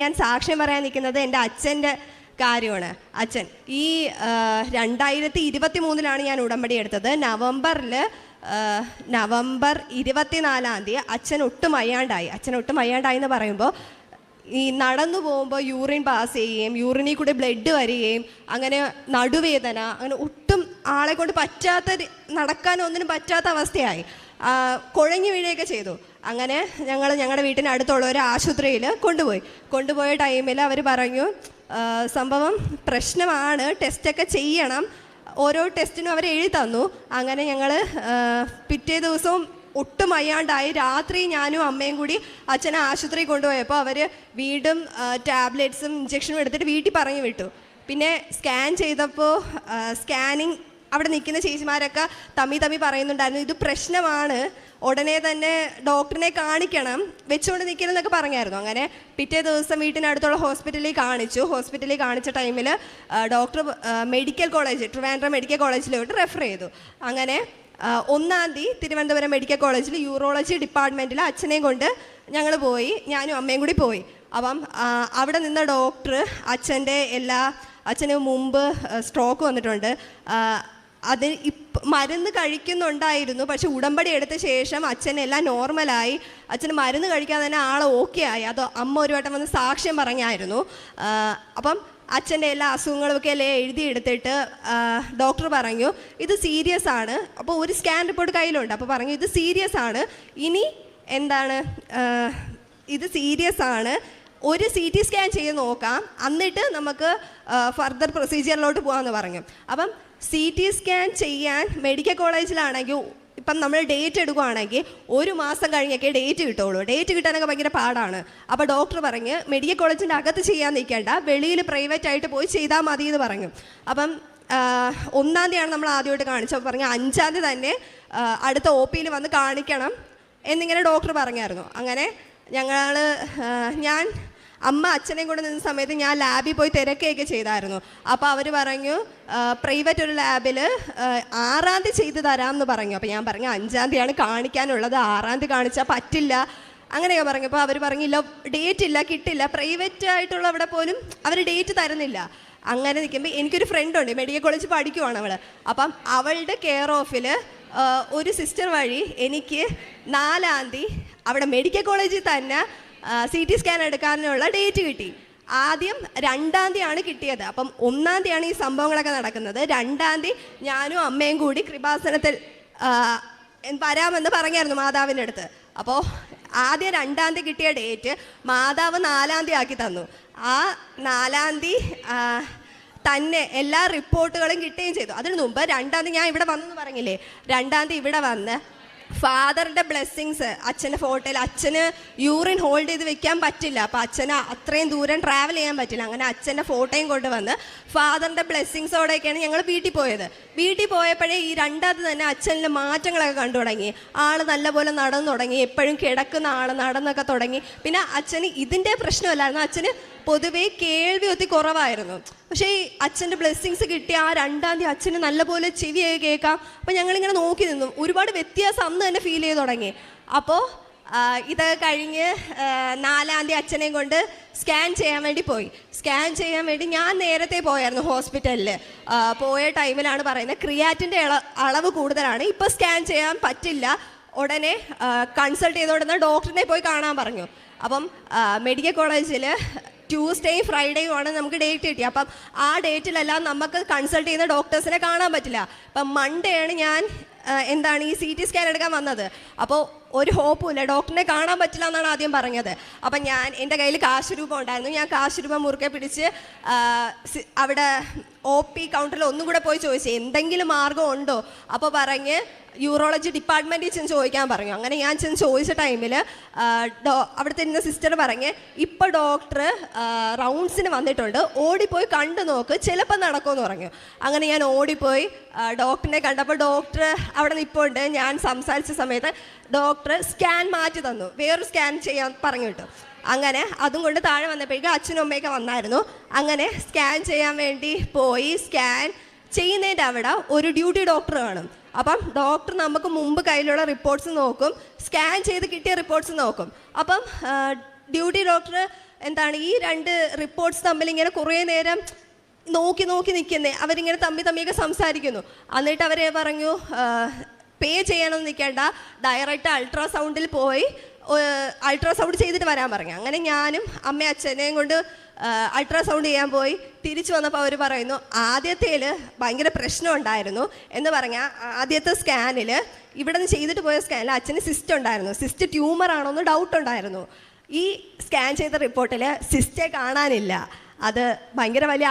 ഞാൻ സാക്ഷ്യം പറയാൻ നിൽക്കുന്നത് എന്റെ അച്ഛന്റെ കാര്യമാണ്. അച്ഛൻ ഈ രണ്ടായിരത്തി ഇരുപത്തി മൂന്നിലാണ് ഞാൻ ഉടമ്പടി എടുത്തത്. നവംബറിൽ നവംബർ ഇരുപത്തിനാലാം തീയതി അച്ഛൻ ഒട്ടും അയ്യാണ്ടായി അച്ഛൻ ഒട്ടും അയ്യാണ്ടായി എന്ന് പറയുമ്പോൾ ഈ നടന്നു പോകുമ്പോൾ യൂറിൻ പാസ് ചെയ്യുകയും യൂറിനിൽ കൂടെ ബ്ലഡ് വരികയും അങ്ങനെ നടുവേദന അങ്ങനെ ഒട്ടും ആളെ കൊണ്ട് പറ്റാത്ത നടക്കാൻ ഒന്നിനും പറ്റാത്ത അവസ്ഥയായി. കുഴഞ്ഞു വീഴുകയൊക്കെ ചെയ്തു. അങ്ങനെ ഞങ്ങൾ ഞങ്ങളുടെ വീട്ടിന് അടുത്തുള്ള ഒരു ആശുപത്രിയിൽ കൊണ്ടുപോയി. കൊണ്ടുപോയ ടൈമിൽ അവർ പറഞ്ഞു സംഭവം പ്രശ്നമാണ് ടെസ്റ്റൊക്കെ ചെയ്യണം. ഓരോ ടെസ്റ്റിനും അവർ എഴുതി തന്നു. അങ്ങനെ ഞങ്ങൾ പിറ്റേ ദിവസവും ഒട്ടും അയ്യാണ്ടായി രാത്രി ഞാനും അമ്മയും കൂടി അച്ഛനെ ആശുപത്രി കൊണ്ടുപോയപ്പോൾ അവർ വീണ്ടും ടാബ്ലറ്റ്സും ഇഞ്ചക്ഷനും എടുത്തിട്ട് വീട്ടിൽ പറഞ്ഞു വിട്ടു. പിന്നെ സ്കാൻ ചെയ്തപ്പോൾ സ്കാനിങ് അവിടെ നിൽക്കുന്ന ചേച്ചിമാരൊക്കെ തമ്മി തമ്മി പറയുന്നുണ്ടായിരുന്നു ഇത് പ്രശ്നമാണ്. ഉടനെ തന്നെ ഡോക്ടറിനെ കാണിക്കണം. വെച്ചുകൊണ്ട് നിൽക്കണം എന്നൊക്കെ പറഞ്ഞായിരുന്നു. അങ്ങനെ പിറ്റേ ദിവസം വീട്ടിനടുത്തുള്ള ഹോസ്പിറ്റലിൽ കാണിച്ചു. ഹോസ്പിറ്റലിൽ കാണിച്ച ടൈമിൽ doctor medical college Trivandrum medical കോളേജിലോട്ട് refer ചെയ്തു. അങ്ങനെ ഒന്നാം തീയതി തിരുവനന്തപുരം മെഡിക്കൽ കോളേജിൽ യൂറോളജി ഡിപ്പാർട്ട്മെന്റിൽ അച്ഛനെയും കൊണ്ട് ഞങ്ങൾ പോയി ഞാനും അമ്മയും കൂടി പോയി. അപ്പം അവിടെ നിന്ന ഡോക്ടർ അച്ഛന്റെ എല്ലാ അച്ഛന് മുമ്പ് സ്ട്രോക്ക് വന്നിട്ടുണ്ട്. അത് മരുന്ന് കഴിക്കുന്നുണ്ടായിരുന്നു. പക്ഷെ ഉടമ്പടി എടുത്ത ശേഷം അച്ഛനെല്ലാം നോർമലായി. അച്ഛന് മരുന്ന് കഴിക്കാൻ തന്നെ ആൾ ഓക്കെ ആയി. അത് അമ്മ ഒരു വട്ടം വന്ന് സാക്ഷ്യം പറഞ്ഞായിരുന്നു. അപ്പം അച്ഛന്റെ എല്ലാ അസുഖങ്ങളുമൊക്കെ അല്ലേ എഴുതിയെടുത്തിട്ട് ഡോക്ടർ പറഞ്ഞു ഇത് സീരിയസ് ആണ്. അപ്പോൾ ഒരു സ്കാൻ റിപ്പോർട്ട് കയ്യിലുണ്ട്. അപ്പോൾ പറഞ്ഞു ഇത് സീരിയസ് ആണ്. ഇനി എന്താണ്? ഇത് സീരിയസ് ആണ്. ഒരു സി ടി സ്കാൻ ചെയ്ത് നോക്കാം. എന്നിട്ട് നമുക്ക് ഫർദർ പ്രൊസീജിയറിലോട്ട് പോകാമെന്ന് പറഞ്ഞു. അപ്പം സി ടി സ്കാൻ ചെയ്യാൻ മെഡിക്കൽ കോളേജിലാണെങ്കിൽ ഇപ്പം നമ്മൾ ഡേറ്റ് എടുക്കുകയാണെങ്കിൽ ഒരു മാസം കഴിഞ്ഞൊക്കെ ഡേറ്റ് കിട്ടുള്ളൂ ഡേറ്റ് കിട്ടാനൊക്കെ ഭയങ്കര പാടാണ്. അപ്പോൾ ഡോക്ടർ പറഞ്ഞ് മെഡിക്കൽ കോളേജിന്റെ അകത്ത് ചെയ്യാൻ നിൽക്കേണ്ട. വെളിയിൽ പ്രൈവറ്റ് ആയിട്ട് പോയി ചെയ്താൽ മതി എന്ന് പറഞ്ഞു. അപ്പം ഒന്നാം തീയതിയാണ് നമ്മൾ ആദ്യമായിട്ട് കാണിച്ചത്. പറഞ്ഞു അഞ്ചാം തീയതി തന്നെ അടുത്ത ഒ പിയിൽ വന്ന് കാണിക്കണം എന്നിങ്ങനെ ഡോക്ടർ പറഞ്ഞായിരുന്നു. അങ്ങനെ ഞങ്ങൾ ഞാൻ അമ്മ അച്ഛനെയും കൂടെ നിന്ന സമയത്ത് ഞാൻ ലാബിൽ പോയി തിരക്കുകയൊക്കെ ചെയ്തായിരുന്നു. അപ്പോൾ അവർ പറഞ്ഞു പ്രൈവറ്റ് ഒരു ലാബിൽ ആറാം തീയതി ചെയ്ത് തരാമെന്ന് പറഞ്ഞു. അപ്പോൾ ഞാൻ പറഞ്ഞു അഞ്ചാം തീയതിയാണ് കാണിക്കാനുള്ളത്. ആറാം തീയതി കാണിച്ചാൽ പറ്റില്ല. അങ്ങനെയൊക്കെ പറഞ്ഞു. അപ്പോൾ അവർ പറഞ്ഞില്ല ഡേറ്റ് ഇല്ല കിട്ടില്ല. പ്രൈവറ്റ് ആയിട്ടുള്ള അവിടെ പോലും അവർ ഡേറ്റ് തരുന്നില്ല. അങ്ങനെ നിൽക്കുമ്പോൾ എനിക്കൊരു ഫ്രണ്ട് ഉണ്ട് മെഡിക്കൽ കോളേജ് പഠിക്കുവാണ് അവൾ അപ്പം അവളുടെ കെയർ ഓഫിൽ ഒരു സിസ്റ്റർ വഴി എനിക്ക് നാലാം തീയതി അവിടെ മെഡിക്കൽ കോളേജിൽ തന്നെ സി ടി സ്കാൻ എടുക്കാനുള്ള ഡേറ്റ് കിട്ടി. ആദ്യം രണ്ടാം തീയതിയാണ് കിട്ടിയത്. അപ്പം ഒന്നാം തീയതിയാണ് ഈ സംഭവങ്ങളൊക്കെ നടക്കുന്നത്. രണ്ടാം തീയതി ഞാനും അമ്മയും കൂടി കൃപാസനത്തിൽ വരാമെന്ന് പറഞ്ഞായിരുന്നു മാതാവിന്റെ അടുത്ത്. അപ്പോൾ ആദ്യം രണ്ടാം തീയതി കിട്ടിയ ഡേറ്റ് മാതാവ് നാലാം തീയതി ആക്കി തന്നു. ആ നാലാം തീയതി തന്നെ എല്ലാ റിപ്പോർട്ടുകളും കിട്ടുകയും ചെയ്തു. അതിന് മുമ്പ് രണ്ടാം തീയതി ഞാൻ ഇവിടെ വന്നെന്ന് പറഞ്ഞില്ലേ? രണ്ടാം തീയതി ഇവിടെ വന്ന് ഫാദറിന്റെ ബ്ലെസ്സിങ്സ് അച്ഛന്റെ ഫോട്ടോയിൽ അച്ഛന് യൂറിൻ ഹോൾഡ് ചെയ്ത് വെക്കാൻ പറ്റില്ല. അപ്പോൾ അച്ഛന് അത്രയും ദൂരം ട്രാവൽ ചെയ്യാൻ പറ്റില്ല. അങ്ങനെ അച്ഛന്റെ ഫോട്ടോയും കൊണ്ടുവന്ന് ഫാദറിന്റെ ബ്ലെസ്സിങ്സോടെയൊക്കെയാണ് ഞങ്ങൾ വീട്ടിൽ പോയത്. വീട്ടിൽ പോയപ്പോഴേ ഈ രണ്ടാമത് തന്നെ അച്ഛനിൽ മാറ്റങ്ങളൊക്കെ കണ്ടു തുടങ്ങി. ആൾ നല്ലപോലെ നടന്നു തുടങ്ങി. എപ്പോഴും കിടക്കുന്ന ആൾ നടന്നൊക്കെ തുടങ്ങി. പിന്നെ അച്ഛന് ഇതിന്റെ പ്രശ്നമല്ലായിരുന്നു. അച്ഛന് പൊതുവേ കേൾവി ഒത്തി കുറവായിരുന്നു. പക്ഷേ ഈ അച്ഛന്റെ ബ്ലെസ്സിങ്സ് കിട്ടിയ ആ രണ്ടാം തീയതി അച്ഛന് നല്ലപോലെ ചെവിയൊക്കെ കേൾക്കാം. അപ്പോൾ ഞങ്ങളിങ്ങനെ നോക്കി നിന്നു. ഒരുപാട് വ്യത്യാസം അന്ന് തന്നെ ഫീൽ ചെയ്ത് തുടങ്ങി. അപ്പോൾ ഇത് കഴിഞ്ഞ് നാലാം തീയതി അച്ഛനെയും കൊണ്ട് സ്കാൻ ചെയ്യാൻ വേണ്ടി പോയി. സ്കാൻ ചെയ്യാൻ വേണ്ടി ഞാൻ നേരത്തെ പോയായിരുന്നു ഹോസ്പിറ്റലിൽ പോയ ടൈമിലാണ് പറയുന്നത് ക്രിയാറ്റിന്റെ അളവ് കൂടുതലാണ്. ഇപ്പോൾ സ്കാൻ ചെയ്യാൻ പറ്റില്ല. ഉടനെ കൺസൾട്ട് ചെയ്തോടുന്ന ഡോക്ടറിനെ പോയി കാണാൻ പറഞ്ഞു. അപ്പം മെഡിക്കൽ കോളേജിൽ ട്യൂസ്ഡേയും ഫ്രൈഡേയും ആണ് നമുക്ക് ഡേറ്റ് കിട്ടി അപ്പം ആ ഡേറ്റിലെല്ലാം നമുക്ക് കൺസൾട്ട് ചെയ്യുന്ന ഡോക്ടേഴ്സിനെ കാണാൻ പറ്റില്ല. അപ്പം മൺഡേ ആണ് ഞാൻ എന്താണ് ഈ സി ടി സ്കാൻ എടുക്കാൻ വന്നത്? അപ്പോൾ ഒരു ഹോപ്പും ഇല്ല ഡോക്ടറിനെ കാണാൻ പറ്റില്ല എന്നാണ് ആദ്യം പറഞ്ഞത്. അപ്പം ഞാൻ എന്റെ കയ്യിൽ കാശ് രൂപ ഉണ്ടായിരുന്നു. ഞാൻ കാശ് രൂപ മുറുക്കെ പിടിച്ച് അവിടെ ഒ പി കൗണ്ടറിൽ ഒന്നും കൂടെ പോയി ചോദിച്ചു എന്തെങ്കിലും മാർഗം ഉണ്ടോ? അപ്പോൾ പറഞ്ഞ് യൂറോളജി ഡിപ്പാർട്ട്മെന്റിൽ ചെന്ന് ചോദിക്കാൻ പറഞ്ഞു. അങ്ങനെ ഞാൻ ചെന്ന് ചോദിച്ച ടൈമിൽ ഡോ അവിടുത്തെ ഇന്ന സിസ്റ്റർ പറഞ്ഞ് ഇപ്പോൾ ഡോക്ടർ റൗണ്ട്സിന് വന്നിട്ടുണ്ട്. ഓടിപ്പോയി കണ്ടു നോക്ക് ചിലപ്പോൾ നടക്കുമെന്ന് പറഞ്ഞു. അങ്ങനെ ഞാൻ ഓടിപ്പോയി ഡോക്ടറിനെ കണ്ടപ്പോൾ ഡോക്ടർ അവിടെ നിൽപ്പുണ്ട് ഞാൻ സംസാരിച്ച സമയത്ത് ഡോക്ടർ സ്കാൻ മാറ്റി തന്നു. വേറൊരു സ്കാൻ ചെയ്യാൻ പറഞ്ഞു കിട്ടും. അങ്ങനെ അതും കൊണ്ട് താഴെ വന്നപ്പോഴേക്കും അച്ഛനും അമ്മയൊക്കെ വന്നായിരുന്നു. അങ്ങനെ സ്കാൻ ചെയ്യാൻ വേണ്ടി പോയി. സ്കാൻ ചെയ്യുന്നതിന്റെ അവിടെ ഒരു ഡ്യൂട്ടി ഡോക്ടർ കാണും. അപ്പം ഡോക്ടർ നമുക്ക് മുമ്പ് കയ്യിലുള്ള റിപ്പോർട്ട്സ് നോക്കും. സ്കാൻ ചെയ്ത് കിട്ടിയ റിപ്പോർട്ട്സ് നോക്കും. അപ്പം ഡ്യൂട്ടി ഡോക്ടർ എന്താണ് ഈ രണ്ട് റിപ്പോർട്ട്സ് തമ്മിൽ ഇങ്ങനെ കുറേ നേരം നോക്കി നോക്കി നിൽക്കുന്നേ. അവരിങ്ങനെ തമ്മി തമ്മിയൊക്കെ സംസാരിക്കുന്നു. എന്നിട്ട് അവരെ പറഞ്ഞു പേ ചെയ്യണമെന്ന് നിൽക്കേണ്ട. ഡയറക്റ്റ് അൾട്രാസൗണ്ടിൽ പോയി അൾട്രാസൗണ്ട് ചെയ്തിട്ട് വരാൻ പറഞ്ഞു. അങ്ങനെ ഞാനും അമ്മ അച്ഛനെയും കൊണ്ട് അൾട്രാസൗണ്ട് ചെയ്യാൻ പോയി. തിരിച്ചു വന്നപ്പോൾ അവർ പറയുന്നു ആദ്യത്തേൽ ഭയങ്കര പ്രശ്നം ഉണ്ടായിരുന്നു. എന്ന് പറഞ്ഞാൽ ആദ്യത്തെ സ്കാനിൽ ഇവിടെ നിന്ന് ചെയ്തിട്ട് പോയ സ്കാനിൽ അച്ഛന് സിസ്റ്റ് ഉണ്ടായിരുന്നു. സിസ്റ്റ് ട്യൂമർ ആണോ എന്ന് ഡൗട്ട് ഉണ്ടായിരുന്നു. ഈ സ്കാൻ ചെയ്ത റിപ്പോർട്ടിൽ സിസ്റ്റേ കാണാനില്ല. അത് ഭയങ്കര വലിയ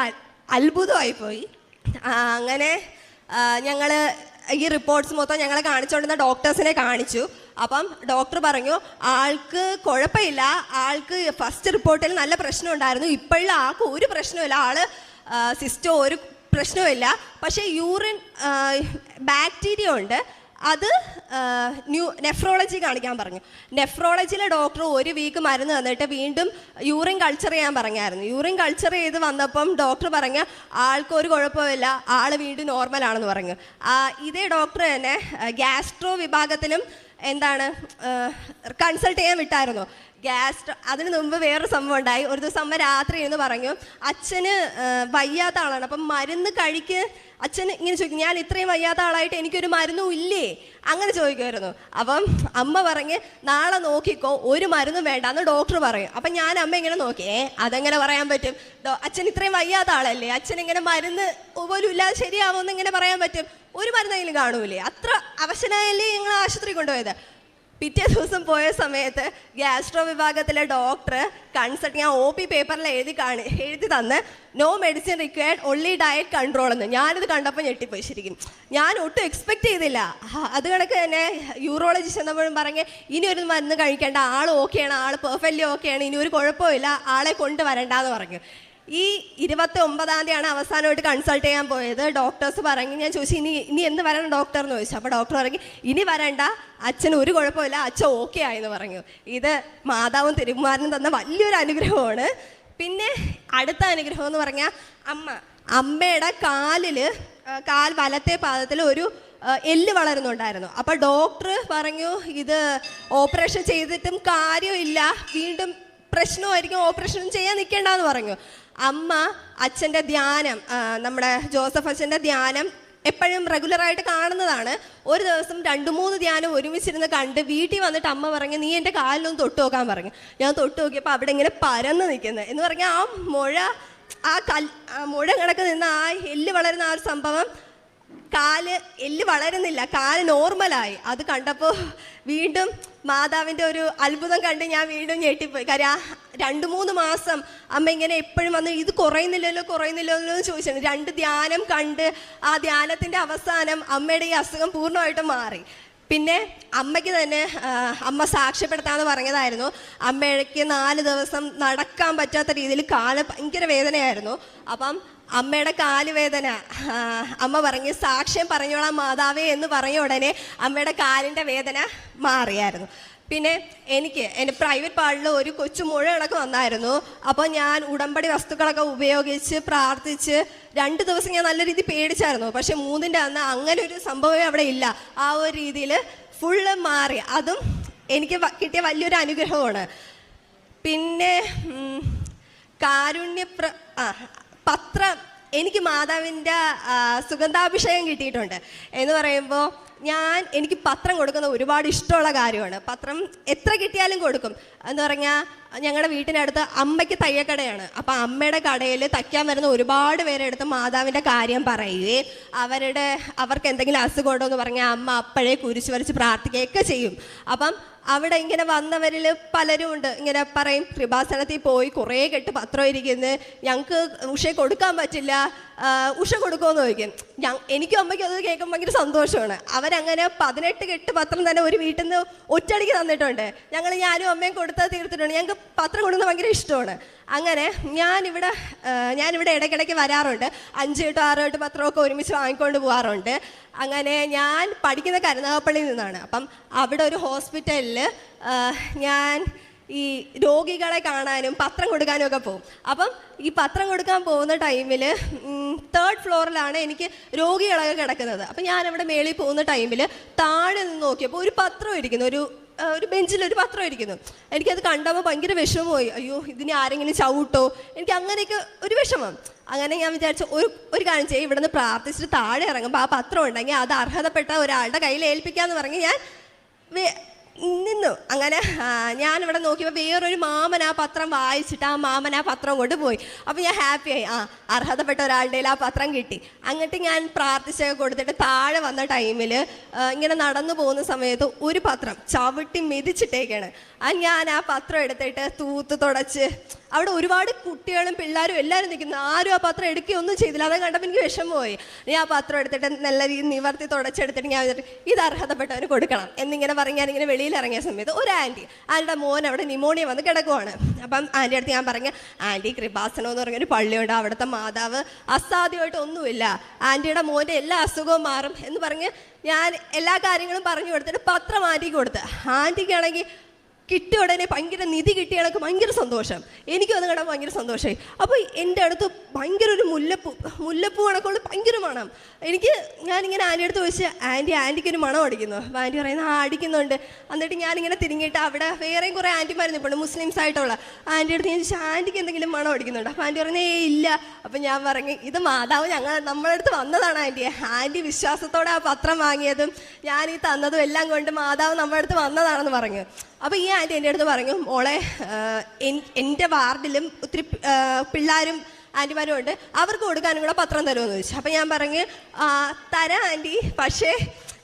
അത്ഭുതമായിപ്പോയി. അങ്ങനെ ഞങ്ങൾ ഈ റിപ്പോർട്ട്സ് മൊത്തം ഞങ്ങളെ കാണിച്ചുകൊണ്ടിരുന്ന ഡോക്ടേഴ്സിനെ കാണിച്ചു. അപ്പം ഡോക്ടർ പറഞ്ഞു ആൾക്ക് കുഴപ്പമില്ല. ആൾക്ക് ഫസ്റ്റ് റിപ്പോർട്ടിൽ നല്ല പ്രശ്നം ഉണ്ടായിരുന്നു ഇപ്പോഴും ആൾക്ക് ഒരു പ്രശ്നമില്ല ആൾ സിസ്റ്റോ ഒരു പ്രശ്നമില്ല പക്ഷേ യൂറിൻ ബാക്ടീരിയ ഉണ്ട്. അത് ന്യൂ നെഫ്രോളജി കാണിക്കാൻ പറഞ്ഞു. നെഫ്രോളജിയിലെ ഡോക്ടർ ഒരു വീക്ക് മരുന്ന് തന്നിട്ട് വീണ്ടും യൂറിൻ കൾച്ചർ ചെയ്യാൻ പറഞ്ഞായിരുന്നു. യൂറിൻ കൾച്ചർ ചെയ്ത് വന്നപ്പം ഡോക്ടർ പറഞ്ഞ ആൾക്ക് ഒരു കുഴപ്പമില്ല ആൾ വീണ്ടും നോർമൽ ആണെന്ന് പറഞ്ഞു. ഇതേ ഡോക്ടർ തന്നെ ഗ്യാസ്ട്രോ വിഭാഗത്തിലും എന്താണ് കൺസൾട്ട് ചെയ്യാൻ വിട്ടായിരുന്നു. ഗ്യാസ് അതിന് മുമ്പ് വേറൊരു സംഭവം ഉണ്ടായി. ഒരു ദിവസം അമ്മ രാത്രി എന്ന് പറഞ്ഞു അച്ഛന് വയ്യാത്ത ആളാണ്. അപ്പം മരുന്ന് കഴിക്ക്. അച്ഛൻ ഇങ്ങനെ ചോദിക്കും ഞാൻ ഇത്രയും വയ്യാത്ത ആളായിട്ട് എനിക്കൊരു മരുന്നും ഇല്ലേ? അങ്ങനെ ചോദിക്കുമായിരുന്നു. അപ്പം അമ്മ പറഞ്ഞ് നാളെ നോക്കിക്കോ ഒരു മരുന്നും വേണ്ട. എന്ന് ഡോക്ടർ പറയും. അപ്പം ഞാൻ അമ്മ ഇങ്ങനെ നോക്കി അതെങ്ങനെ പറയാൻ പറ്റും? അച്ഛൻ ഇത്രയും വയ്യാത്ത ആളല്ലേ? അച്ഛൻ ഇങ്ങനെ മരുന്ന് പോലും ഇല്ലാതെ ശരിയാവുമെന്ന് ഇങ്ങനെ പറയാൻ പറ്റും? ഒരു മരുന്നെങ്കിലും കാണൂലേ? അത്ര അവശനായല്ലേ ഞങ്ങൾ ആശുപത്രി കൊണ്ടുപോയത്? പിറ്റേ ദിവസം പോയ സമയത്ത് ഗ്യാസ്ട്രോ വിഭാഗത്തിലെ ഡോക്ടർ കൺസൾട്ട് ഞാൻ ഒ പി പേപ്പറിൽ എഴുതി കാണി എഴുതി തന്ന് no medicine required only diet control എന്ന്. ഞാനിത് കണ്ടപ്പോൾ ഞെട്ടിപ്പോയി ശരിക്കും. ഞാൻ ഒട്ടും എക്സ്പെക്റ്റ് ചെയ്തില്ല. അത് കണക്ക് തന്നെ യൂറോളജിസ്റ്റ് എന്നപ്പോഴും പറഞ്ഞ് ഇനി ഒരു മരുന്ന് കഴിക്കേണ്ട ആൾ ഓക്കെയാണ് ആൾ പെർഫെക്റ്റ്ലി ഓക്കെയാണ് ഇനി ഒരു കുഴപ്പമില്ല ആളെ കൊണ്ടുവരണ്ടെന്ന് പറഞ്ഞു. ഈ ഇരുപത്തി ഒമ്പതാം തീയതിയാണ് അവസാനമായിട്ട് കൺസൾട്ട് ചെയ്യാൻ പോയത്. ഡോക്ടേഴ്സ് പറഞ്ഞു ഞാൻ ചോദിച്ചു ഇനി ഇനി എന്ന് വരണം ഡോക്ടർ എന്ന് ചോദിച്ചു. അപ്പോൾ ഡോക്ടർ പറഞ്ഞു ഇനി വരണ്ട. അച്ഛൻ ഒരു കുഴപ്പമില്ല. അച്ഛൻ ഓക്കെ ആയെന്ന് പറഞ്ഞു. ഇത് മാതാവും തിരുമാരനും തന്ന വലിയൊരു അനുഗ്രഹമാണ്. പിന്നെ അടുത്ത അനുഗ്രഹം എന്ന് പറഞ്ഞാൽ അമ്മ അമ്മയുടെ കാലിൽ കാൽ വലത്തെ പാദത്തിൽ ഒരു എല്ല് വളരുന്നുണ്ടായിരുന്നു. അപ്പോൾ ഡോക്ടർ പറഞ്ഞു ഇത് ഓപ്പറേഷൻ ചെയ്തിട്ടും കാര്യമില്ല. വീണ്ടും പ്രശ്നമായിരിക്കും. ഓപ്പറേഷൻ ചെയ്യാൻ നിൽക്കേണ്ടെന്ന് പറഞ്ഞു. അമ്മ അച്ഛന്റെ ധ്യാനം നമ്മുടെ ജോസഫ് അച്ഛന്റെ ധ്യാനം എപ്പോഴും റെഗുലറായിട്ട് കാണുന്നതാണ്. ഒരു ദിവസം രണ്ട് മൂന്ന് ധ്യാനം ഒരുമിച്ചിരുന്ന് കണ്ട് വീട്ടിൽ വന്നിട്ട് അമ്മ പറഞ്ഞ് നീ എന്റെ കാലിലൊന്ന് തൊട്ട് നോക്കാൻ പറഞ്ഞു. ഞാൻ തൊട്ട് നോക്കിയപ്പോൾ അവിടെ ഇങ്ങനെ പരന്ന് നിൽക്കുന്നത് എന്ന് പറഞ്ഞാൽ ആ മുഴ ആ കൽ മുഴ കണക്ക് നിന്ന് ആ എല്ല് വളരുന്ന ആ ഒരു സംഭവം കാൽ എല്ല് വളരുന്നില്ല കാൽ നോർമലായി അത് കണ്ടപ്പോൾ വീണ്ടും മാതാവിന്റെ ഒരു അത്ഭുതം കണ്ട് ഞാൻ വീണ്ടും ഞെട്ടിപ്പോയി. കാര്യം ആ രണ്ട് മൂന്ന് മാസം അമ്മ ഇങ്ങനെ എപ്പോഴും വന്ന് ഇത് കുറയുന്നില്ലല്ലോ കുറയുന്നില്ലല്ലോ എന്ന് ചോദിച്ചു രണ്ട് ധ്യാനം കണ്ട് ആ ധ്യാനത്തിന്റെ അവസാനം അമ്മയുടെ ഈ അസുഖം പൂർണമായിട്ടും മാറി. പിന്നെ അമ്മയ്ക്ക് തന്നെ അമ്മ സാക്ഷ്യപ്പെടുത്താന്ന് പറഞ്ഞതായിരുന്നു. അമ്മയ്ക്ക് നാല് ദിവസം നടക്കാൻ പറ്റാത്ത രീതിയിൽ കാൽ ഭയങ്കര വേദനയായിരുന്നു. അപ്പം അമ്മയുടെ കാലുവേദന. അമ്മ പറഞ്ഞു സാക്ഷ്യം പറഞ്ഞോളാം മാതാവേ എന്ന് പറഞ്ഞ ഉടനെ അമ്മയുടെ കാലിന്റെ വേദന മാറിയായിരുന്നു. പിന്നെ എനിക്ക് എന്റെ പ്രൈവറ്റ് പാർട്ടിൽ ഒരു കൊച്ചു മുഴകളൊക്കെ വന്നായിരുന്നു. അപ്പോൾ ഞാൻ ഉടമ്പടി വസ്തുക്കളൊക്കെ ഉപയോഗിച്ച് പ്രാർത്ഥിച്ച് രണ്ട് ദിവസം ഞാൻ നല്ല രീതിയിൽ പേടിച്ചായിരുന്നു. പക്ഷേ മൂന്നിന്റെ അന്ന് അങ്ങനെ ഒരു സംഭവമേ അവിടെ ഇല്ല. ആ ഒരു രീതിയിൽ ഫുള്ള് മാറി. അതും എനിക്ക് കിട്ടിയ വലിയൊരു അനുഗ്രഹമാണ്. പിന്നെ കാരുണ്യ കാരുണ്യപ്ര ആ പത്രം എനിക്ക് മാതാവിന്റെ സുഗന്ധാഭിഷേകം കിട്ടിയിട്ടുണ്ട്. എന്ന് പറയുമ്പോൾ ഞാൻ എനിക്ക് പത്രം കൊടുക്കുന്ന ഒരുപാട് ഇഷ്ടമുള്ള കാര്യമാണ്. പത്രം എത്ര കിട്ടിയാലും കൊടുക്കും. എന്ന് പറഞ്ഞാൽ ഞങ്ങളുടെ വീട്ടിനടുത്ത് അമ്മയ്ക്ക് തയ്യക്കടയാണ് അപ്പം അമ്മയുടെ കടയിൽ തയ്ക്കാൻ വരുന്ന ഒരുപാട് പേരെടുത്ത് മാതാവിന്റെ കാര്യം പറയുകയും അവരുടെ അവർക്ക് എന്തെങ്കിലും അസുഖം ഉണ്ടോ എന്ന് പറഞ്ഞാൽ അമ്മ അപ്പോഴേ കുരിശ് വരച്ച് പ്രാർത്ഥിക്കുകയൊക്കെ ചെയ്യും. അപ്പം അവിടെ ഇങ്ങനെ വന്നവരിൽ പലരും ഉണ്ട്. ഇങ്ങനെ പറയും കൃപാസനത്തിൽ പോയി കുറേ കെട്ട് പത്രം ഇരിക്കുന്നു. ഞങ്ങൾക്ക് ഉഷ കൊടുക്കാൻ പറ്റില്ല. ഉഷ കൊടുക്കുമെന്ന് ചോദിക്കും. ഞാൻ എനിക്കും അമ്മയ്ക്കും അത് കേൾക്കുമ്പോൾ ഭയങ്കര സന്തോഷമാണ്. അവരങ്ങനെ പതിനെട്ട് കെട്ട് പത്രം തന്നെ ഒരു വീട്ടിൽ നിന്ന് ഒറ്റടിക്ക് തന്നിട്ടുണ്ട്. ഞങ്ങൾ ഞാനും അമ്മയും കൊടുത്താൽ തീർത്തിട്ടുണ്ട്. ഞങ്ങൾക്ക് പത്രം കൊടുക്കുന്നത് ഭയങ്കര ഇഷ്ടമാണ്. അങ്ങനെ ഞാനിവിടെ ഞാനിവിടെ ഇടയ്ക്കിടയ്ക്ക് വരാറുണ്ട്. അഞ്ച് എട്ടോ ആറ് എട്ട് പത്രമൊക്കെ ഒരുമിച്ച് വാങ്ങിക്കൊണ്ട് പോകാറുണ്ട് അങ്ങനെ ഞാൻ പഠിക്കുന്ന കരുനാഗപ്പള്ളിയിൽ നിന്നാണ്. അപ്പം അവിടെ ഒരു ഹോസ്പിറ്റലിൽ ഞാൻ ഈ രോഗികളെ കാണാനും പത്രം കൊടുക്കാനും ഒക്കെ പോകും. അപ്പം ഈ പത്രം കൊടുക്കാൻ പോകുന്ന ടൈമിൽ തേർഡ് ഫ്ലോറിലാണ് എനിക്ക് രോഗികളൊക്കെ കിടക്കുന്നത്. അപ്പം ഞാൻ അവിടെ മേളിൽ പോകുന്ന ടൈമിൽ താഴെ നിന്ന് നോക്കിയപ്പോൾ ഒരു പത്രം ഇരിക്കുന്നു. ഒരു ഒരു ബെഞ്ചിൽ ഒരു പത്രം ഇരിക്കുന്നു എനിക്കത് കണ്ടപ്പോൾ ഭയങ്കര വിഷമമായി. അയ്യോ ഇതിനെ ആരെങ്കിലും ചവിട്ടോ? എനിക്ക് അങ്ങനെയൊക്കെ ഒരു വിഷമം. അങ്ങനെ ഞാൻ വിചാരിച്ച ഒരു ഒരു കാര്യം ചെയ്യും. ഇവിടെ നിന്ന് പ്രാർത്ഥിച്ചിട്ട് താഴെ ഇറങ്ങുമ്പോൾ ആ പത്രം ഉണ്ടെങ്കിൽ അത് അർഹതപ്പെട്ട ഒരാളുടെ കയ്യിൽ ഏൽപ്പിക്കാന്ന് പറഞ്ഞ് ഞാൻ നിന്നു അങ്ങനെ ഞാനിവിടെ നോക്കിയപ്പോൾ വേറൊരു മാമൻ ആ പത്രം വായിച്ചിട്ട് ആ മാമൻ ആ പത്രം കൊണ്ടുപോയി അപ്പോൾ ഞാൻ ഹാപ്പിയായി ആ അർഹതപ്പെട്ട ഒരാളുടെ ആ പത്രം കിട്ടി. അങ്ങോട്ട് ഞാൻ പ്രാർത്ഥിച്ചൊക്കെ കൊടുത്തിട്ട് താഴെ വന്ന ടൈമിൽ ഇങ്ങനെ നടന്നു പോകുന്ന സമയത്ത് ഒരു പത്രം ചവിട്ടി മെതിച്ചിട്ടേക്കാണ്. ഞാൻ ആ പത്രം എടുത്തിട്ട് തൂത്ത് തുടച്ച് അവിടെ ഒരുപാട് കുട്ടികളും പിള്ളേരും എല്ലാവരും നിൽക്കുന്നു. ആരും ആ പാത്രം എടുക്കുകയൊന്നും ചെയ്തില്ല. അത് കണ്ടപ്പോൾ എനിക്ക് വിഷമമായി. നീ ആ പാത്രം എടുത്തിട്ട് നല്ല രീതിയിൽ നിവർത്തി തുടച്ചെടുത്തിട്ട് ഞാൻ ഇത് അർഹതപ്പെട്ടവന് കൊടുക്കണം. എന്നിങ്ങനെ പറഞ്ഞ് ഞാനിങ്ങനെ വെളിയിൽ ഇറങ്ങിയ സമയത്ത് ഒരു ആന്റി ആന്റിയുടെ മോൻ അവിടെ നിമോണിയ വന്ന് കിടക്കുവാണ്. അപ്പം ആന്റി അടുത്ത് ഞാൻ പറഞ്ഞ ആന്റി കൃപാസനം എന്ന് പറഞ്ഞൊരു പള്ളിയുണ്ട്. അവിടുത്തെ മാതാവ് അസാധ്യമായിട്ട് ഒന്നുമില്ല. ആന്റിയുടെ മോന്റെ എല്ലാ അസുഖവും മാറും. എന്ന് പറഞ്ഞ് ഞാൻ എല്ലാ കാര്യങ്ങളും പറഞ്ഞു കൊടുത്തിട്ട് പത്രം ആന്റിക്ക് കൊടുത്ത്. ആന്റിക്കാണെങ്കിൽ കിട്ടിയ ഉടനെ ഭയങ്കര നിധി കിട്ടിയ കണക്ക് ഭയങ്കര സന്തോഷം. എനിക്കും അത് കണ്ടാൽ ഭയങ്കര സന്തോഷമായി അപ്പോൾ എന്റെ അടുത്ത് ഭയങ്കര ഒരു മുല്ലപ്പൂ മുല്ലപ്പൂ കണക്കുള്ള ഭയങ്കര മണം. എനിക്ക് ഞാനിങ്ങനെ ആന്റെ അടുത്ത് ചോദിച്ച് ആന്റി ആന്റിക്ക് ഒരു മണം അടിക്കുന്നു. അപ്പോൾ ആന്റി പറയുന്നത് ആ അടിക്കുന്നുണ്ട്. എന്നിട്ട് ഞാനിങ്ങനെ തിരിഞ്ഞിട്ട് അവിടെ വേറെയും കുറേ ആന്റിമാർ നിൽപ്പുണ്ട് മുസ്ലിംസ് ആയിട്ടുള്ള. ആന്റി അടുത്ത് ഞാൻ ചോദിച്ചു ആന്റിക്ക് എന്തെങ്കിലും മണം അടിക്കുന്നുണ്ട്? അപ്പോൾ ആന്റി പറഞ്ഞേ ഇല്ല. അപ്പോൾ ഞാൻ പറഞ്ഞു ഇത് മാതാവ് ഞങ്ങൾ നമ്മളുടെ അടുത്ത് വന്നതാണ് ആന്റി. ആന്റി വിശ്വാസത്തോടെ ആ പത്രം വാങ്ങിയതും ഞാൻ ഈ തന്നതും എല്ലാം കൊണ്ട് മാതാവ് നമ്മളടുത്ത് വന്നതാണെന്ന് പറഞ്ഞു. അപ്പോൾ ഈ ആന്റി എന്റെ അടുത്ത് പറഞ്ഞു മോളെ എന്റെ വാർഡിലും ഒത്തിരി പിള്ളേരും ആന്റിമാരും ഉണ്ട്. അവർക്ക് കൊടുക്കാനും കൂടെ പത്രം തരുമെന്ന് ചോദിച്ചു. അപ്പോൾ ഞാൻ പറഞ്ഞു "ആ, തരാം ആന്റി പക്ഷേ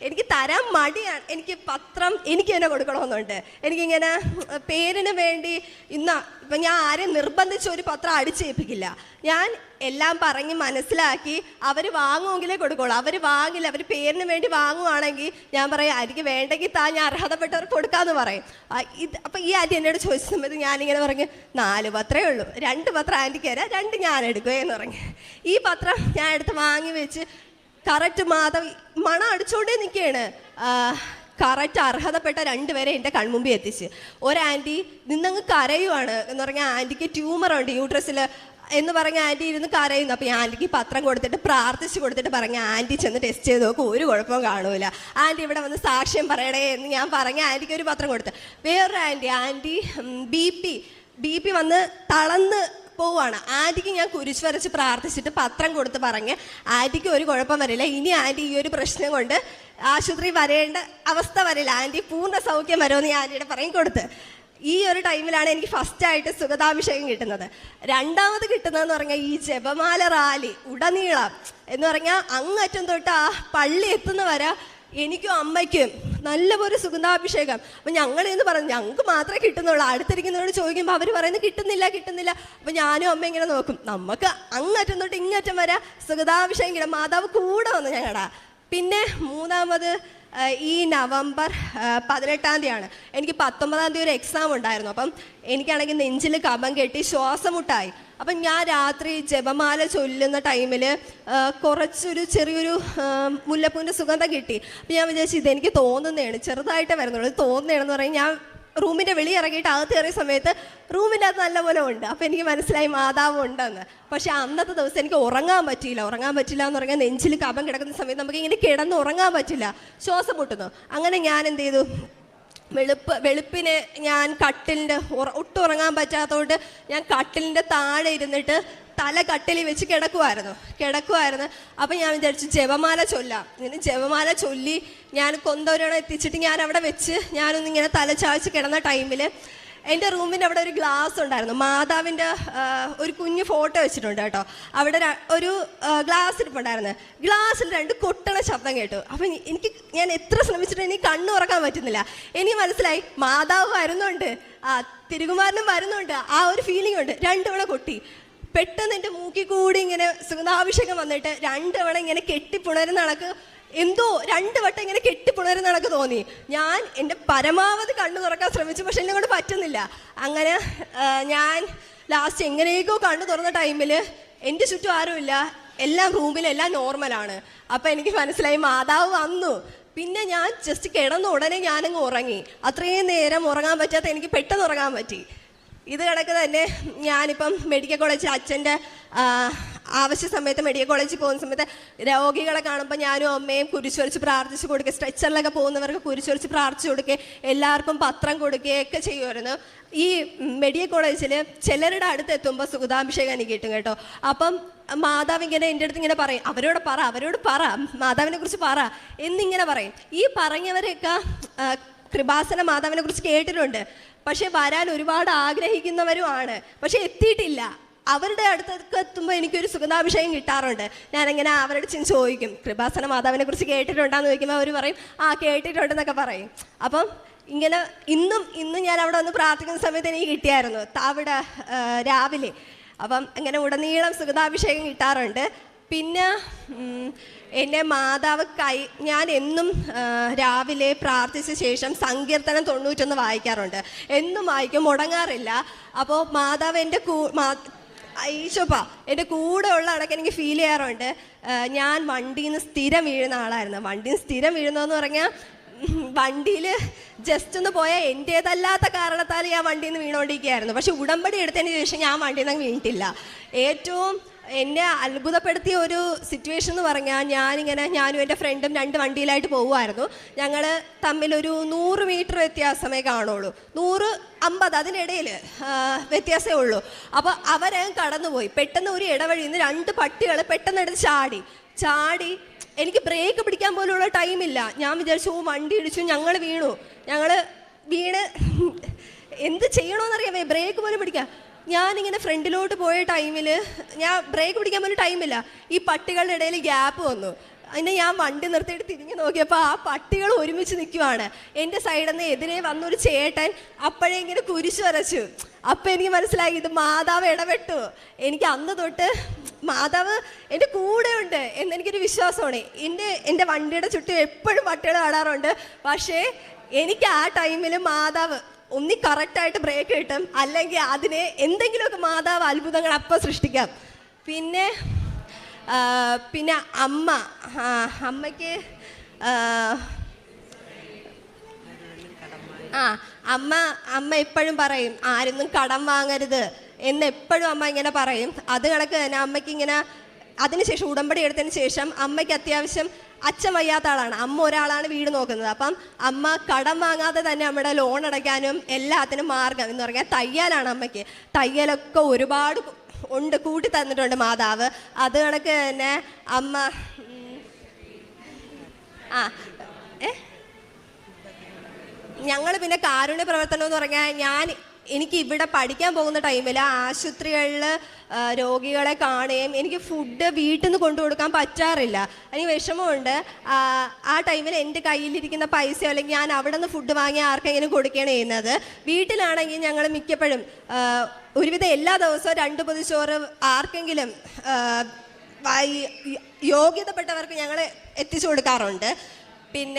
എനിക്ക് തരാൻ മടിയാണ്. എനിക്ക് പത്രം എനിക്ക് തന്നെ കൊടുക്കണമെന്നുണ്ട്. എനിക്കിങ്ങനെ പേരിന് വേണ്ടി ഇന്ന ഇപ്പം ഞാൻ ആരെയും നിർബന്ധിച്ച് ഒരു പത്രം അടിച്ചേൽപ്പിക്കില്ല. ഞാൻ എല്ലാം പറഞ്ഞ് മനസ്സിലാക്കി അവർ വാങ്ങുമെങ്കിലേ കൊടുക്കുള്ളൂ. അവർ വാങ്ങില്ല അവർ പേരിന് വേണ്ടി വാങ്ങുവാണെങ്കിൽ ഞാൻ പറയും എനിക്ക് വേണ്ടെങ്കിൽ താ ഞാൻ അർഹതപ്പെട്ടവർ കൊടുക്കാമെന്ന് പറയും. ഇത് അപ്പം ഈ ആന്റി എന്നോട് ചോദിച്ച സമയത്ത് ഞാനിങ്ങനെ പറഞ്ഞു നാല് പത്രമേ ഉള്ളൂ. രണ്ട് പത്രം ആന്റിക്ക് തരാം. രണ്ട് ഞാൻ എടുക്കുകയെന്ന് പറഞ്ഞു. ഈ പത്രം ഞാൻ എടുത്ത് വാങ്ങി വെച്ച് കറക്റ്റ് മാധവ് മണം അടിച്ചോണ്ടേ നിൽക്കുകയാണ്. കറക്റ്റ് അർഹതപ്പെട്ട രണ്ടുപേരെ എന്റെ കൺമുമ്പിൽ എത്തിച്ച്. ഒരു ആന്റി നിന്നങ്ങ് കരയുവാണ് എന്ന് പറഞ്ഞാൽ ആന്റിക്ക് ട്യൂമർ ഉണ്ട് യൂട്രസിൽ. എന്ന് പറഞ്ഞ ആന്റി ഇരുന്ന് കരയുന്നു. അപ്പോൾ ഈ ആന്റിക്ക് പത്രം കൊടുത്തിട്ട് പ്രാർത്ഥിച്ച് കൊടുത്തിട്ട് പറഞ്ഞ ആന്റി ചെന്ന് ടെസ്റ്റ് ചെയ്ത് നോക്കും ഒരു കുഴപ്പവും കാണൂല. ആന്റി ഇവിടെ വന്ന് സാക്ഷ്യം പറയണേ എന്ന് ഞാൻ പറഞ്ഞ ആന്റിക്ക് ഒരു പത്രം കൊടുത്ത്. വേറൊരു aunty aunty B P B P വന്ന് തളന്ന് പോവാണ്. ആന്റിക്ക് ഞാൻ കുരിശ് വരച്ച് പ്രാർത്ഥിച്ചിട്ട് പത്രം കൊടുത്ത് പറഞ്ഞ് ആന്റിക്ക് ഒരു കുഴപ്പം വരില്ല. ഇനി ആന്റി ഈ ഒരു പ്രശ്നം കൊണ്ട് ആശുപത്രി വരേണ്ട അവസ്ഥ വരില്ല. ആന്റി പൂർണ സൗഖ്യം വരുമെന്ന് ഞാൻ ആന്റിയുടെ പറയും കൊടുത്ത്. ഈ ഒരു ടൈമിലാണ് എനിക്ക് ഫസ്റ്റ് ആയിട്ട് സുഗതാഭിഷേകം കിട്ടുന്നത്. രണ്ടാമത് കിട്ടുന്നതെന്ന് പറഞ്ഞാൽ ഈ ജപമാല റാലി ഉടനീളം എന്ന് പറഞ്ഞാൽ അങ്ങറ്റം തൊട്ട് ആ പള്ളി എത്തുന്ന വരെ എനിക്കും അമ്മയ്ക്കും നല്ലപോലെ സുഗന്ധാഭിഷേകം. അപ്പം ഞങ്ങൾ എന്ന് പറഞ്ഞു ഞങ്ങൾക്ക് മാത്രമേ കിട്ടുന്നുള്ളൂ. അടുത്തിരിക്കുന്നവരോട് ചോദിക്കുമ്പോൾ അവർ പറയുന്നത് കിട്ടുന്നില്ല കിട്ടുന്നില്ല. അപ്പം ഞാനും അമ്മ ഇങ്ങനെ നോക്കും. നമുക്ക് അങ്ങറ്റം തൊട്ട് ഇങ്ങറ്റം വരെ സുഗതാഭിഷേകം കിട്ടും. മാതാവ് കൂടെ വന്നു ഞങ്ങളുടെ പിന്നെ മൂന്നാമത് ഈ നവംബർ പതിനെട്ടാം തീയതിയാണ്. എനിക്ക് പത്തൊമ്പതാം തീയതി ഒരു എക്സാം ഉണ്ടായിരുന്നു. അപ്പം എനിക്കാണെങ്കിൽ നെഞ്ചിൽ കപം കെട്ടി ശ്വാസം മുട്ടായി അപ്പം ഞാൻ രാത്രി ജപമാല ചൊല്ലുന്ന ടൈമിൽ കുറച്ചൊരു ചെറിയൊരു മുല്ലപ്പൂവിന്റെ സുഗന്ധം കിട്ടി. അപ്പം ഞാൻ വിചാരിച്ചു ഇതെനിക്ക് തോന്നുന്നതാണ്. ചെറുതായിട്ടേ വരുന്നുള്ളൂ. തോന്നുന്നതാണെന്ന് പറയും. ഞാൻ റൂമിന്റെ വെളി ഇറങ്ങിയിട്ട് അകത്ത് കയറിയ സമയത്ത് റൂമിന്റെ അകത്ത് നല്ലപോലെ ഉണ്ട് അപ്പോൾ എനിക്ക് മനസ്സിലായി മാതാവ് ഉണ്ടെന്ന്. പക്ഷേ അന്നത്തെ ദിവസം എനിക്ക് ഉറങ്ങാൻ പറ്റിയില്ല. ഉറങ്ങാൻ പറ്റില്ല എന്ന് പറഞ്ഞാൽ നെഞ്ചിൽ കപം കിടക്കുന്ന സമയത്ത് നമുക്ക് ഇങ്ങനെ കിടന്ന് ഉറങ്ങാൻ പറ്റില്ല. ശ്വാസം മുട്ടുന്നു. അങ്ങനെ ഞാൻ എന്ത് ചെയ്തു? വെളുപ്പ് വെളുപ്പിന് ഞാൻ കട്ടിലിന്റെ ഒട്ടുറങ്ങാൻ പറ്റാത്തതുകൊണ്ട് ഞാൻ കട്ടിലിന്റെ താഴെ ഇരുന്നിട്ട് തല കട്ടിലിൽ വെച്ച് കിടക്കുമായിരുന്നു കിടക്കുമായിരുന്നു അപ്പം ഞാൻ വിചാരിച്ചു ജപമാല ചൊല്ലാം. ഇങ്ങനെ ജപമാല ചൊല്ലി ഞാൻ കൊന്തോരോണം എത്തിച്ചിട്ട് ഞാൻ അവിടെ വെച്ച് ഞാനൊന്നിങ്ങനെ തല ചാഴ്ച കിടന്ന ടൈമിൽ എന്റെ റൂമിന്റെ അവിടെ ഒരു ഗ്ലാസ് ഉണ്ടായിരുന്നു. മാതാവിന്റെ ഒരു കുഞ്ഞു ഫോട്ടോ വെച്ചിട്ടുണ്ട് കേട്ടോ. അവിടെ ഒരു ഗ്ലാസ് ഇരിപ്പുണ്ടായിരുന്നു. ഗ്ലാസ്സിൽ രണ്ട് കൊട്ടണ ശബ്ദം കേട്ടു. അപ്പം എനിക്ക് ഞാൻ എത്ര ശ്രമിച്ചിട്ടും എനിക്ക് കണ്ണു ഉറക്കാൻ പറ്റുന്നില്ല. എനിക്ക് മനസ്സിലായി മാതാവ് വരുന്നുണ്ട്. ആ തിരുകുമാരനും വരുന്നുണ്ട്. ആ ഒരു ഫീലിംഗ് ഉണ്ട്. രണ്ടുതവണ കൊട്ടി. പെട്ടെന്ന് എന്റെ മൂക്കിൽ കൂടി ഇങ്ങനെ സുഗന്ധാഭിഷേകം വന്നിട്ട് രണ്ടുതവണ ഇങ്ങനെ കെട്ടിപ്പുണരുന്ന കണക്ക് എന്തോ രണ്ട് വട്ടം ഇങ്ങനെ കെട്ടിപ്പുണരുന്ന കണക്ക് തോന്നി. ഞാൻ എന്റെ പരമാവധി കണ്ണു തുറക്കാൻ ശ്രമിച്ചു പക്ഷെ എന്നെ കൊണ്ട് പറ്റുന്നില്ല. അങ്ങനെ ഞാൻ ലാസ്റ്റ് എങ്ങനെയൊക്കെയോ കണ്ണു തുറന്ന ടൈമിൽ എന്റെ ചുറ്റും ആരുമില്ല എല്ലാം റൂമിലെല്ലാം നോർമലാണ് അപ്പം എനിക്ക് മനസ്സിലായി മാതാവ് വന്നു. പിന്നെ ഞാൻ ജസ്റ്റ് കിടന്ന ഉടനെ ഞാനങ്ങ് ഉറങ്ങി. അത്രയും നേരം ഉറങ്ങാൻ പറ്റാത്ത എനിക്ക് പെട്ടെന്ന് ഉറങ്ങാൻ പറ്റി. ഇത് കണക്ക് തന്നെ ഞാനിപ്പം മെഡിക്കൽ കോളേജിൽ അച്ഛന്റെ ആവശ്യ സമയത്ത് മെഡിക്കൽ കോളേജിൽ പോകുന്ന സമയത്ത് രോഗികളെ കാണുമ്പോൾ ഞാനും അമ്മയും കുരിശൊലിച്ച് പ്രാർത്ഥിച്ചു കൊടുക്കുക സ്ട്രെച്ചറിലൊക്കെ പോകുന്നവർക്ക് കുരിശൊലിച്ച് പ്രാർത്ഥിച്ചു കൊടുക്കുക എല്ലാവർക്കും പത്രം കൊടുക്കുകയൊക്കെ ചെയ്യുമായിരുന്നു. ഈ മെഡിക്കൽ കോളേജിൽ ചിലരുടെ അടുത്ത് എത്തുമ്പോൾ സുഗതാഭിഷേകം എനിക്ക് കിട്ടും കേട്ടോ. അപ്പം മാതാവ് ഇങ്ങനെ എന്റെ അടുത്ത് ഇങ്ങനെ പറയും അവരോട് പറ അവരോട് പറ മാതാവിനെ കുറിച്ച് പറ എന്നിങ്ങനെ പറയും. ഈ പറഞ്ഞവരെയൊക്കെ കൃപാസന മാതാവിനെ കുറിച്ച് കേട്ടിട്ടുണ്ട്. പക്ഷെ വരാൻ ഒരുപാട് ആഗ്രഹിക്കുന്നവരുമാണ് പക്ഷെ എത്തിയിട്ടില്ല. അവരുടെ അടുത്തൊക്കെ എത്തുമ്പോൾ എനിക്കൊരു സുഗന്ധാഭിഷേകം കിട്ടാറുണ്ട്. ഞാനിങ്ങനെ അവരുടെ ചെന്ന് ചോദിക്കും കൃപാസന മാതാവിനെ കുറിച്ച് കേട്ടിട്ടുണ്ടാന്ന് ചോദിക്കുമ്പോൾ അവർ പറയും ആ കേട്ടിട്ടുണ്ടെന്നൊക്കെ പറയും. അപ്പം ഇങ്ങനെ ഇന്നും ഇന്നും ഞാൻ അവിടെ വന്ന് പ്രാർത്ഥിക്കുന്ന സമയത്ത് എനിക്ക് കിട്ടിയായിരുന്നു. അവിടെ രാവിലെ. അപ്പം അങ്ങനെ ഉടനീളം സുഗതാഭിഷേകം കിട്ടാറുണ്ട്. പിന്നെ എന്നെ മാതാവ് കൈ ഞാൻ എന്നും രാവിലെ പ്രാർത്ഥിച്ച ശേഷം സങ്കീർത്തനം തൊണ്ണൂറ്റൊന്ന് വായിക്കാറുണ്ട്. എന്നും വായിക്കും മുടങ്ങാറില്ല. അപ്പോൾ മാതാവ് എന്റെ കൂ ഈശോപ്പ എന്റെ കൂടെ ഉള്ള അടക്കം എനിക്ക് ഫീൽ ചെയ്യാറുണ്ട്. ഞാൻ വണ്ടിയിൽ നിന്ന് സ്ഥിരം വീഴുന്ന ആളായിരുന്നു. വണ്ടിയിൽ നിന്ന് സ്ഥിരം വീഴുന്നതെന്ന് പറഞ്ഞാൽ വണ്ടിയിൽ ജസ്റ്റ് ഒന്ന് പോയാൽ എന്റേതല്ലാത്ത കാരണത്താൽ ഞാൻ വണ്ടിയിൽ നിന്ന് വീണോണ്ടിരിക്കുകയായിരുന്നു. പക്ഷെ ഉടമ്പടി എടുത്തതിന് ശേഷം ഞാൻ വണ്ടിയിൽ നിന്ന് വീണിട്ടില്ല. ഏറ്റവും എന്നെ അത്ഭുതപ്പെടുത്തിയ ഒരു സിറ്റുവേഷൻ എന്ന് പറഞ്ഞാൽ ഞാനിങ്ങനെ ഞാനും എന്റെ ഫ്രണ്ടും രണ്ട് വണ്ടിയിലായിട്ട് പോകുമായിരുന്നു ഞങ്ങൾ തമ്മിലൊരു നൂറ് മീറ്റർ വ്യത്യാസമേ കാണുള്ളൂ. നൂറ് അമ്പത് അതിനിടയിൽ വ്യത്യാസമേ ഉള്ളൂ. അപ്പോൾ അവരെ കടന്നുപോയി. പെട്ടെന്ന് ഒരു ഇടവഴിയിൽ നിന്ന് രണ്ട് പട്ടികൾ പെട്ടെന്ന് എടുത്ത് ചാടി. ചാടി എനിക്ക് ബ്രേക്ക് പിടിക്കാൻ പോലുള്ള ടൈമില്ല ഞാൻ വിചാരിച്ചു "ഓ, വണ്ടി ഇടിച്ചു ഞങ്ങൾ വീണു. ഞങ്ങൾ വീണ് എന്ത് ചെയ്യണമെന്നറിയാമേ ബ്രേക്ക് പോലും പിടിക്കാം ഞാനിങ്ങനെ ഫ്രണ്ടിലോട്ട് പോയ ടൈമിൽ ഞാൻ ബ്രേക്ക് പിടിക്കാൻ പോലും ടൈമില്ല. ഈ പട്ടികളുടെ ഇടയിൽ ഗ്യാപ്പ് വന്നു. അതിനെ ഞാൻ വണ്ടി നിർത്തിയിട്ട് തിരിഞ്ഞു നോക്കിയപ്പോൾ ആ പട്ടികൾ ഒരുമിച്ച് നിൽക്കുവാണ് എന്റെ സൈഡിൽ നിന്ന് എതിരെ വന്നൊരു ചേട്ടൻ അപ്പോഴേ ഇങ്ങനെ കുരിശ് വരച്ചു. അപ്പം എനിക്ക് മനസ്സിലായി ഇത് മാതാവ് ഇടപെട്ടു. എനിക്ക് അന്ന് തൊട്ട് മാതാവ് എന്റെ കൂടെ ഉണ്ട് എന്നെനിക്കൊരു വിശ്വാസമാണ്. എന്റെ എന്റെ വണ്ടിയുടെ ചുറ്റും എപ്പോഴും പട്ടികൾ കാണാറുണ്ട്. പക്ഷേ എനിക്ക് ആ ടൈമിൽ മാതാവ് ഒന്നി കറക്റ്റായിട്ട് ബ്രേക്ക് കിട്ടും. അല്ലെങ്കിൽ അതിനെ എന്തെങ്കിലുമൊക്കെ മാതാവ് അത്ഭുതങ്ങൾ അപ്പം സൃഷ്ടിക്കാം. പിന്നെ പിന്നെ അമ്മ. അമ്മയ്ക്ക് ആ അമ്മ അമ്മ എപ്പോഴും പറയും ആരൊന്നും കടം വാങ്ങരുത് എന്ന് എപ്പോഴും അമ്മ ഇങ്ങനെ പറയും. അത് കണക്ക് തന്നെ അമ്മയ്ക്ക് ഇങ്ങനെ അതിനുശേഷം ഉടമ്പടി എടുത്തതിന് ശേഷം അമ്മയ്ക്ക് അത്യാവശ്യം അച്ഛൻ വയ്യാത്ത ആളാണ്. അമ്മ ഒരാളാണ് വീട് നോക്കുന്നത്. അപ്പം അമ്മ കടം വാങ്ങാതെ തന്നെ നമ്മുടെ ലോൺ അടയ്ക്കാനും എല്ലാത്തിനും മാർഗം എന്ന് പറഞ്ഞാൽ തയ്യലാണ് അമ്മയ്ക്ക്. തയ്യലൊക്കെ ഒരുപാട് ഉണ്ട്. കൂട്ടി തന്നിട്ടുണ്ട് മാതാവ്. അത് കണക്ക് തന്നെ അമ്മ ആ ഏ? ഞങ്ങൾ പിന്നെ കാരുണ്യ പ്രവർത്തനം എന്ന് പറഞ്ഞാൽ ഞാൻ എനിക്ക് ഇവിടെ പഠിക്കാൻ പോകുന്ന ടൈമിൽ ആശുപത്രികളിൽ രോഗികളെ കാണുകയും എനിക്ക് ഫുഡ് വീട്ടിൽ നിന്ന് കൊണ്ടു കൊടുക്കാൻ പറ്റാറില്ല. എനിക്ക് വിഷമമുണ്ട്. ആ, ടൈമിൽ എന്റെ കയ്യിലിരിക്കുന്ന പൈസ അല്ലെങ്കിൽ ഞാൻ അവിടെ നിന്ന് ഫുഡ് വാങ്ങി ആർക്കെങ്കിലും കൊടുക്കുകയാണ് ചെയ്യുന്നത്. വീട്ടിലാണെങ്കിൽ ഞങ്ങൾ മിക്കപ്പോഴും ഒരുവിധം എല്ലാ ദിവസവും രണ്ട് പൊതിച്ചോറ് ആർക്കെങ്കിലും യോഗ്യതപ്പെട്ടവർക്ക് ഞങ്ങൾ എത്തിച്ചു കൊടുക്കാറുണ്ട്. പിന്നെ